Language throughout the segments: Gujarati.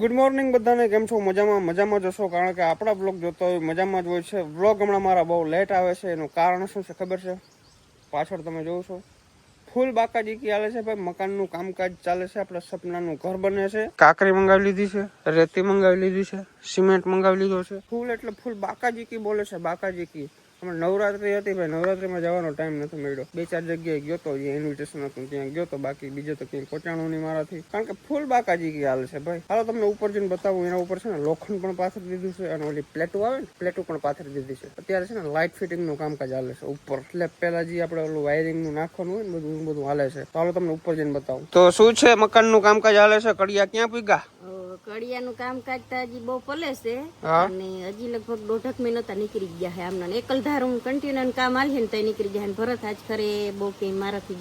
ગુડ મોર્નિંગ બધાને કેમ છો? મજામાં? મજામાં જશો કારણ કે આપણા બ્લોગ જોતો હોય મજામાં જ હોય છે. બ્લોગ હમણાં મારા બહુ લેટ આવે છે એનું કારણ શું છે ખબર છે? પાછળ તમે જોવો છો. ફૂલ બાકાજી કી હાલે છે ભાઈ. મકાનનું કામકાજ ચાલે છે આપણે સપનાનું ઘર બને છે. કાકરી મંગાવી લીધી છે રેતી મંગાવી લીધી છે સિમેન્ટ મંગાવી લીધો છે. ફૂલ એટલે ફૂલ બાકાજી કી બોલે છે બાકાજી કી. હમણાં નવરાત્રી હતી ભાઈ, નવરાત્રીમાં જવાનો ટાઈમ નથી મળ્યો. બે ચાર જગ્યાએ ગયો તો જે ઇન્વિટેશન હતું, ત્યાં ગયો તો બાકી બીજે તો ક્યાંય પહોંચાણું નહીં મારાથી. કારણ કે ફૂલ બાકાજી કી હાલ છે ભાઈ. હાલો તમને ઉપર જઈને બતાવું, એના ઉપર છે ને લોખંડ પણ પાથરી દીધું છે અને ઓલી પ્લેટો આવે ને, પ્લેટો પણ પાથરી દીધી છે. અત્યારે છે ને લાઇટ ફિટિંગનું કામકાજ હાલે છે, ઉપર. એટલે પેલા જે આપણે ઓલું વાયરિંગનું નાખવાનું હોય ને બધું બધું હાલે છે. તો હાલો તમને ઉપર જઈને બતાવું. તો શું છે મકાનનું કામકાજ હાલે છે? કડિયા ક્યાં પૂગ્યા? કડિયાનું કામકાજ તો હજી બહુ પલે છે. અને હજી લગભગ દોઢક મહિનો તો નીકળી ગયા છે આમના. એકલ ધારું કન્ટિન્યુ કામ આલીએ ને તો નીકળી જાય ભરત આજ ખરે બહુ કે મારાથી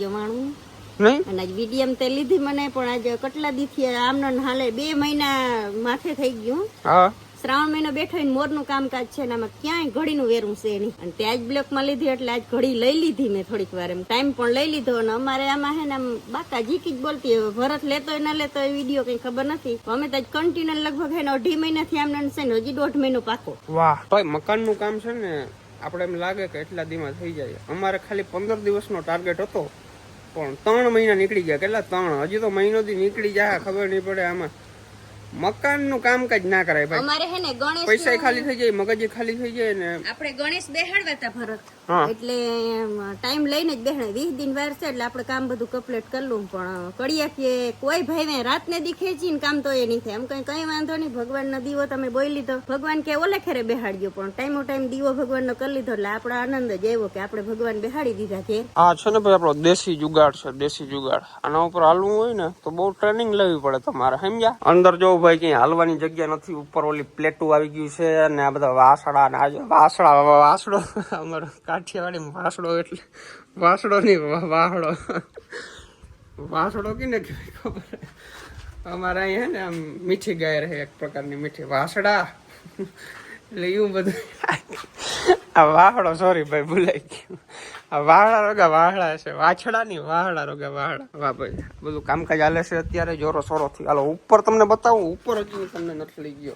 નહીં? અને આજ વીડીએમ તે લીધી મને પણ આજે કટલા દીથી આમનો હાલે બે મહિના માથે થઈ ગયું. હા. શ્રાવણ મહિનો બેઠો ને મોરનું કામકાજ છે ને આમાં ક્યાંય ઘડીનું વેરું છે નહીં. અને તે આજ બ્લોકમાં લીધી એટલે આજ ઘડી લઈ લીધી મેં થોડીક વાર એમ. ટાઈમ પણ લઈ લીધો અને અમારે આમાં હે ને આમ બાકા જીકી જ બોલતી હવે ભરત લેતો ના લેતો એ વીડિયો કઈ ખબર નથી. અમે તો કન્ટિન્યુ લગભગ હે ને અઢી મહિનાથી આમને છે ને હજી દોઢ મહિનો પાકો. વાહ. ભાઈ મકાનનું કામ છે ને આપણે એમ લાગે કે એટલા દીમાં થઈ જાય. અમારે ખાલી પંદર દિવસનો ટાર્ગેટ હતો. પણ ત્રણ મહિના નીકળી ગયા. કેટલા? ત્રણ. હજી તો મહિનો દી નીકળી જાય ખબર નહીં પડે આમાં. મકાનનું કામકાજ ના કરાય ભાઈ. અમારે હે ને ગણેશ પૈસા ખાલી થઈ જાય મગજ ખાલી થઈ જાય ને આપણે ગણેશ બેહાડવા હતા ભરત એટલે ટાઈમ લઈને જ બેહાડે. વીસ દિન વાર છે એટલે આપણે કામ બધું કમ્પ્લીટ કરલું પણ કડિયા કે કોઈ ભાઈ ને રાતને દી ખેંચી ને કામ તો એ નહીં થાય. એમ કઈ કઈ વાંધો નહીં. ભગવાન નો દીવો તમે બોલી લીધો. ભગવાન કે ઓલે ખેરે બેહાડજો પણ ટાઈમો ટાઈમ દીવો ભગવાન નો કરી લીધો. એટલે આપણે આનંદ જ આવ્યો કે આપણે ભગવાન બેહાડી દીધા છે. આ છે ને ભાઈ આપણો દેશી જુગાડ છે દેશી જુગાડ. આના ઉપર હાલવું હોય ને તો બહુ ટ્રેનિંગ લેવી પડે તમારે સમજ્યા? અંદર જો ભાઈ ક્યાંય હાલવાની જગ્યા નથી. ઉપર ઓલી પ્લેટું આવી ગયું છે અને આ બધા વાસડા ને આજે વાસડા વાસડો અમારો કાઠિયાવાડી વાસડો એટલે વાસડો નહીં વાહડો વાસડો કે ને ખબર? અમારે અહીંયા ને આમ મીઠી ગાય રહે, એક પ્રકારની મીઠી. વાસડા એટલે એવું બધું. આ વાહડો સોરી ભાઈ, ભૂલાઈ ગયું. આ વાહડા રોગા વાહડા છે. વાછડા ની વાહડા રોગા વાહડા. વાહ ભાઈ, બધું કામકાજ હાલે છે અત્યારે, જોરો સોરો થી હાલો, ઉપર તમને બતાવું, ઉપર હજુ તમને નથી લઈ ગયો.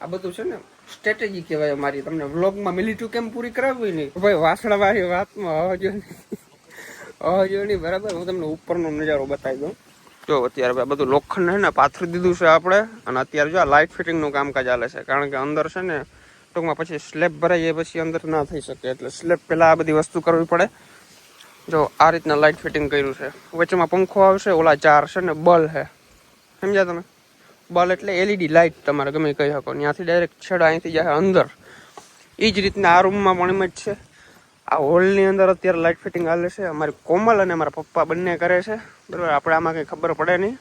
આ બધું છે ને સ્ટ્રેટેજી કહેવાય અમારી. તમને વ્લોગમાં મિલિટરી કેમ પૂરી કરાવવી નહીં. ભાઈ વાસડા વાળી વાતમાં નહીં. આવજો નહીં, બરાબર? હું તમને ઉપરનો નજારો બતાવી દઉં. જો, અત્યારે ભાઈ બધું લોખંડ છે ને, પાથરી દીધું છે આપણે. અને અત્યારે જો આ લાઇટ ફિટિંગનું કામકાજ ચાલે છે. કારણ કે અંદર છે ને ટૂંકમાં પછી સ્લેબ ભરાઈએ પછી અંદર ના થઈ શકે એટલે સ્લેબ પહેલાં આ બધી વસ્તુ કરવી પડે. જો આ રીતના લાઇટ ફિટિંગ કર્યું છે. વચ્ચેમાં પંખો આવશે, ઓલા ચાર છે ને બલ છે. સમજ્યા તમે? બલ એટલે એલઈડી લાઇટ તમારે ગમે કહી શકો. ત્યાંથી ડાયરેક્ટ છેડા અહીંથી જાય અંદર. એ જ રીતના આ રૂમમાં પણ એમ જ છે. આ હોલની અંદર અત્યારે લાઇટ ફિટિંગ હાલે છે. અમારી કોમલ અને મારા પપ્પા બંને કરે છે. બરાબર? આપણે આમાં કંઈ ખબર પડે નહીં.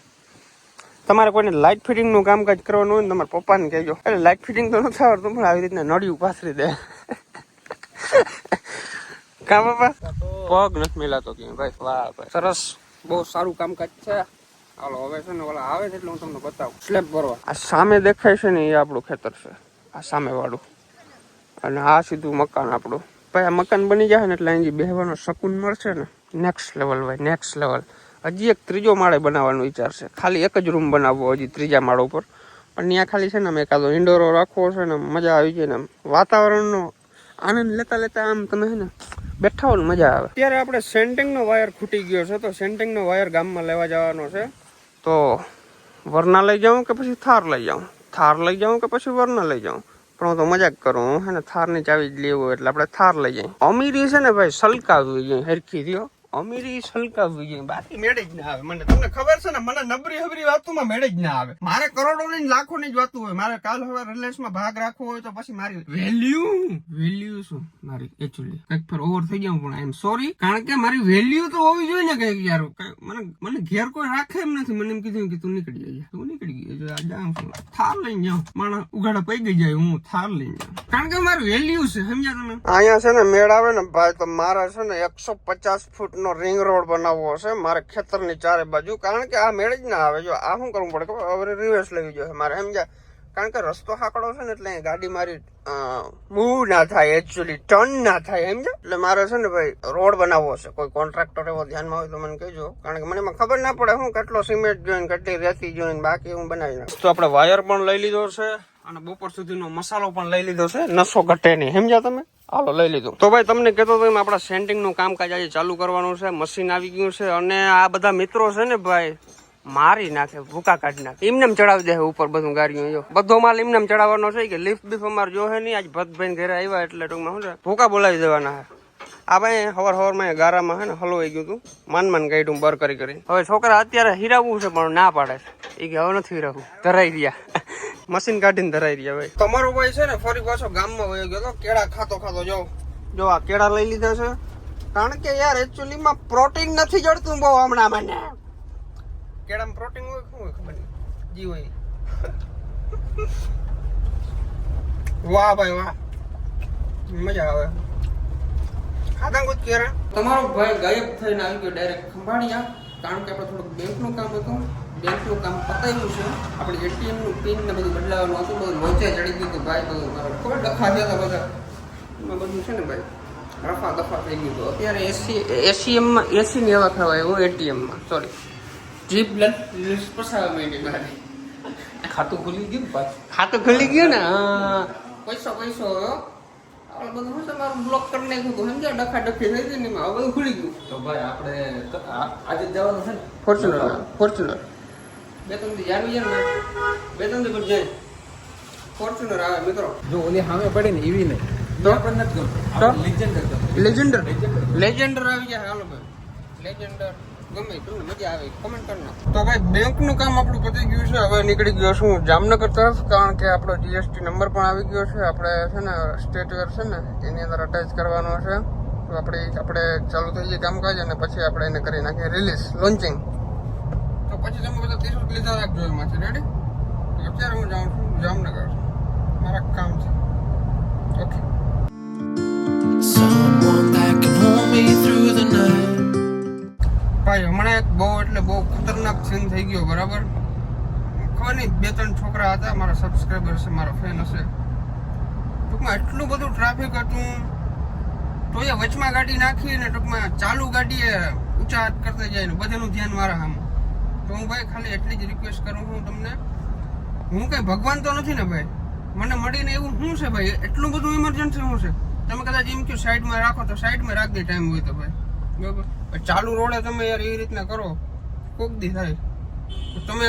તમારે કોઈને લાઇટ ફિટિંગનું કામકાજ કરવાનું હોય ને તમારા પપ્પાને કહેજો. એટલે લાઇટ ફિટિંગ તો નથી આવડતું, પણ આવી રીતના નળિયું પાથરી દે. કા પપ્પા? પગ નથી મિલાતો કે ભાઈ, વાહ, ભાઈ. સરસ. બહુ સારું કામકાજ છે. હાલો, હવે છે ને ઓલા આવે છે એટલે હું તમને બતાવું. સ્લેબ ભરવા. આ સામે દેખાય છે ને એ આપણું ખેતર છે. આ સામે વાળું અને આ સીધું મકાન આપણું. ભાઈ, આ મકાન બની જાય ને એટલે અહીં બેહવાનો શકૂન મળશે ને. નેક્સ્ટ લેવલ ભાઈ નેક્સ્ટ લેવલ હજી એક ત્રીજો માળે બનાવવાનો વિચાર છે. ખાલી એક જ રૂમ બનાવવો હજી ત્રીજા માળ ઉપર. પણ ત્યાં ખાલી છે ને અમે એકાદો ઇન્ડોરો રાખવો છે ને મજા આવી જાય ને આમ વાતાવરણનો આનંદ લેતા લેતા આમ તમે છે ને બેઠા હોય મજા આવે. અત્યારે આપણે સેન્ટિંગનો વાયર ખૂટી ગયો છે તો સેન્ટિંગનો વાયર ગામમાં લેવા જવાનો છે. તો વરના લઈ જાઉં કે પછી થાર લઈ જાઉં? થાર લઈ જાઉં કે પછી વરના લઈ જાઉં? પણ હું તો મજાક કરું હું હે ને થારની ચાવી જ લેવું એટલે આપણે થાર લઈ જઈએ. અમીરી છે ને ભાઈ સલકાવી જોઈએ હરખી રહ્યો અમીરી જોઈએ બાકી મેળે જ ના આવે. મને તમને ખબર છે ને, મને નબરી હબરી વાતોમાં મેળે જ ના આવે. મારે કરોડો ની લાખો ની જ વાતું હોય. મારે કાલ હવે રિલાયન્સમાં ભાગ રાખવો હોય તો પછી મારી વેલ્યુ વેલ્યુ શું? મારી એકચ્યુઅલી કંઈક ફેર ઓવર થઈ જાઉં પણ આઈ એમ સોરી કારણ કે મારી વેલ્યુ તો હોવી જોઈએ ને કંઈક યાર. મને મને ઘેર કોઈ રાખે એમ નથી. મને એમ કીધું કે તું નીકળી જાય તું નીકળી ગયો થાર લઈને જાઉં. માણસ ઉગાડા પઈ ગઈ જાય. હું થાર લઈને જાઉં. કારણ કે મારું વેલ્યુ છે, સમજ્યા તમે? અહીંયા છે ને મેળ આવે ને ભાઈ, તો મારે છે ને એકસો પચાસ ફૂટ નો રિંગ રોડ બનાવવો છે મારે ખેતરની ચારે બાજુ. કારણ કે આ મેળ જ ના આવે. જો આ શું કરવું પડે ખબર? હવે રિવર્સ લેવી જોઈએ. મારે સમજ્યા? કારણ કે રસ્તો હાકડો છે ને એટલે ગાડી મારી મૂવ ના થાય એકચ્યુઅલી ટર્ન ના થાય એમ છે એટલે મારે છે ને ભાઈ રોડ બનાવવો છે. કોઈ કોન્ટ્રાક્ટર એવો ધ્યાનમાં હોય તો મને કહેજો. કારણ કે મને એમાં ખબર ના પડે હું કેટલો સિમેન્ટ જોઈને, કેટલી રેતી જોઈને બાકી હું બનાવી નાખું. તો આપણે વાયર પણ લઈ લીધો છે. અને બપોર સુધીનો મસાલો પણ લઈ લીધો છે. નસો ઘટે નહીં. સમજ્યા તમે? હાલો, લઈ લીધું. તો ભાઈ, તમને કહેતો તો એમ આપણા સેન્ટિંગનું કામકાજ આજે ચાલુ કરવાનું છે. મશીન આવી ગયું છે અને આ બધા મિત્રો છે ને ભાઈ, મારી નાખે, ભૂકા કાઢી નાખે. એમનેમ ચડાવી દે ઉપર બધું ગાડીઓ જો બધો માલ એમનેમ ચડાવવાનો છે કે લિફ્ટ બીફ અમારે જો નહીં, આજ ભતભાઈ ઘરે આવ્યા એટલે ટૂંકમાં શું ભૂકા બોલાવી દેવાના હે આ ભાઈ, હવાર હવારમાં ગારામાં હે ને, હલવાઈ ગયું હતું માન માન ગાઈડું બર કરી કરી. હવે છોકરા અત્યારે હિરાવવું છે, પણ ના પાડે છે. એ કે હવે નથી હિરાવવું ધરાઈ રહ્યા મશીન કાઢીને ધરાઈ રહ્યા ભાઈ તમારો ભાઈ છે ને ફરી પાછો ગામમાં વયો ગયો તો કેળા ખાતો ખાતો જો. જો આ કેળા લઈ લીધા છે. કારણ કે યાર એકચ્યુઅલી માં પ્રોટીન નથી જડતું બહુ હમણાં મને. કેળામાં પ્રોટીન હોય શું હોય ખબર નહીં. જી હોય. વાહ ભાઈ વાહ. મજા આવે. ખાતા કુદ કેરા તમારો ભાઈ ગાયબ થઈને આવી ગયો ડાયરેક્ટ ખંભાળિયા. કારણ કે આપણે થોડુંક બેંકનું કામ હતું. બેંકનું કામ પતાવ્યું છે. આપણે એટીએમનું પિન ને બધું બદલાવવાનું હતું બધું લોચે ચડી ગયું હતું. ભાઈ બધું મારો ખબર ડખા થયા હતા બધા. એમાં બધું છે ને ભાઈ રફા દફા થઈ ગયું હતું. અત્યારે એસી એસીએમમાં એસી ની હવા ખાવા એવું એટીએમમાં સોરી જીપ લટ પસાવા માંડી મારે. ખાતું ખુલી ગયું પાછું? ખાતું ખુલી ગયું ને? હા. પૈસો પૈસો આપણે બધું શું છે મારું બ્લોક કરી નાખ્યું હતું. સમજ્યા? ડખા ડખી થઈ ગઈ ને હવે બધું ખુલી ગયું. તો ભાઈ આપણે આજે જવાનું છે ને? ફોર્ચ્યુનર ફોર્ચ્યુનર બે ત્રણ દી જાય ને બે ત્રણ દી જાય ફોર્ચ્યુનર આવે મિત્રો. જો ઓલી સામે પડે ને એવી નહીં તો? તો નથી ગમતું. Legender Legender. લેજેન્ડર આવી ગયા હાલો ભાઈ. લેજેન્ડર ગમે તમને મજા આવે કમેન્ટ કરી તો ભાઈ બેંક કામ આપણું પતી ગયું છે. હવે નીકળી ગયો છું જામનગર તરફ કારણ કે આપણો જીએસટી નંબર પણ આવી ગયો છે. આપણે છે ને સ્ટેટવેર છે ને એની અંદર અટેચ કરવાનો છે. તો આપણે આપણે ચાલુ થઈ જાય કામકાજ અને પછી આપણે એને કરી નાખીએ. રિલીઝ લોન્ચિંગ પછી તમે બધા ત્રીસ લીધા રાખજો એમાંથી. રેડી તો અત્યારે હું જાઉં છું જામનગર. મારા કામ છે. ઓકે. ભાઈ હમણાં એક બહુ એટલે બહુ ખતરનાક સીન થઈ ગયો બરાબર? ખબર નહીં બે ત્રણ છોકરા હતા મારા સબસ્ક્રાઈબર છે મારા ફેન હશે. ટૂંકમાં એટલું બધું ટ્રાફિક હતું. તો એ વચમાં ગાડી નાખી ને ટૂંકમાં ચાલુ ગાડીએ ઊંચા હાથ કરતા જાય ને બધાનું ધ્યાન મારા સામે. તો હું ભાઈ ખાલી એટલી જ રિક્વેસ્ટ કરું છું તમને. હું કઈ ભગવાન તો નથી ને ભાઈ? મને મળીને એવું શું છે ભાઈ? એટલું બધું ઇમરજન્સી શું છે? તમે કદાચ એમ કહો સાઈડમાં રાખો તો સાઈડમાં રાખી ટાઈમ હોય તો ભાઈ. બરાબર? ચાલુ રોડે તમે યાર એ રીતના કરો. કોક દી થાય. તમે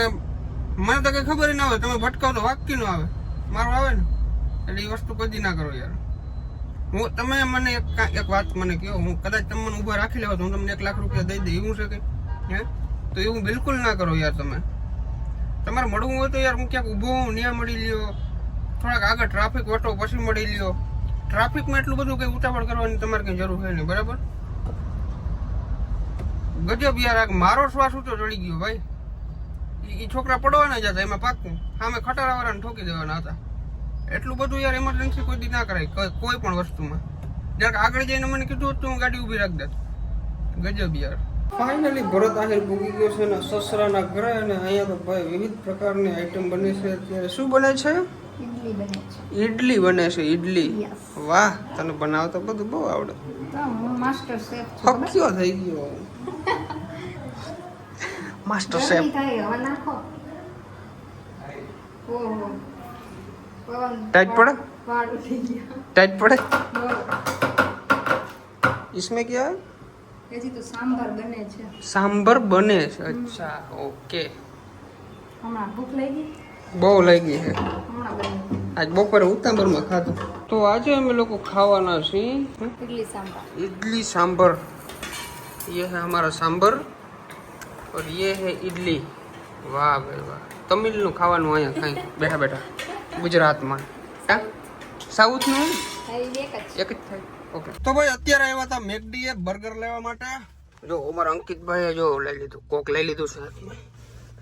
મને તો કઈ ખબર ના હોય. તમે ભટકાવ તો વાક્ય ન આવે. મારું આવે ને. એટલે એ વસ્તુ કદી ના કરો યાર. હું, તમે મને એક એક વાત મને કહો. હું કદાચ તમે મને ઊભા રાખી લેવા તો હું તમને એક લાખ રૂપિયા દઈ દઈ એવું છે કે હે? તો એવું બિલકુલ ના કરો યાર તમે. તમારે મળવું હોય તો યાર હું ક્યાંક ઊભો હું ત્યાં મળી લ્યો. થોડાક આગળ ટ્રાફિક વટો પછી મળી લ્યો. ટ્રાફિકમાં એટલું બધું કંઈ ઉતાવળ કરવાની તમારે કંઈ જરૂર હોય નહીં, બરાબર? ગજબ યાર, આ મારો શ્વાસ ઊંચો ચડી ગયો ભાઈ. એ છોકરા પડવાના જ હતા, એમાં પાકું સામે ખટારા વાળાને ઠોકી દેવાના હતા. એટલું બધું યાર એમરજન્સી કોઈ દી ના કરાય કોઈ- કોઈ પણ વસ્તુમાં. જરાક આગળ જઈને મને કીધું હતું હું ગાડી ઊભી રાખી દે ગજબ યાર. ફાઇનલી ભરત આહિર પૂગી ગયો છે ને સસરાના ઘરે અને અહીંયા તો ભાઈ વિવિધ પ્રકારની આઈટમ બને છે અત્યારે શું બને છે ઇડલી બને છે ઈડલી બને છે ઈડલી Yes. વાહ તને બનાવતા બધું બહુ આવડે તો હું માસ્ટર શેફ છું હક્યો થઈ ગયો માસ્ટર શેફ ગરમી થાય હવે નાખો ઓહો પવન ટાઈટ પડે વાળ ઉઠી ગયા टाइट पड़े બોલો इसमें क्या है હજી તો સાંભાર બને છે सांबर बने છે અચ્છા ઓકે હમણાં ભૂખ લાગી બહુ લાગી છે હમણાં બને આજ બપોરે ઉતાંબરમાં ખાધું તો આજે અમે લોકો ખાવાના છીએ હમ? ઇડલી સાંભાર इडली सांबर ये है हमारा सांबर और ये है इडली વાહ ભાઈ વાહ તમિલનું ખાવાનું અહીંયા ખાઈ બેઠા બેઠા ગુજરાતમાં હા સાઉથનું એક જ એક જ થાય ઓકે તો ભાઈ અત્યારે આવ્યા હતા મેકડી એ બર્ગર લેવા માટે. જો અમારા અંકિતભાઈએ જો લઈ લીધું કોક લઈ લીધું છે. હાથમાં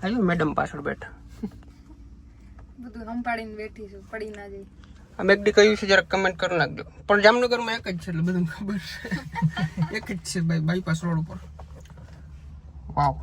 હાલો મેડમ પાછળ બેઠા. બધું સંપાડીને બેઠી છું પડી ના જઈ આ મેકડી કયું છે જરાક કમેન્ટ કરી નાખજો. પણ જામનગરમાં એક જ છે એટલે બધું ખબર છે. એક જ છે ભાઈ બાયપાસ રોડ ઉપર. વાવ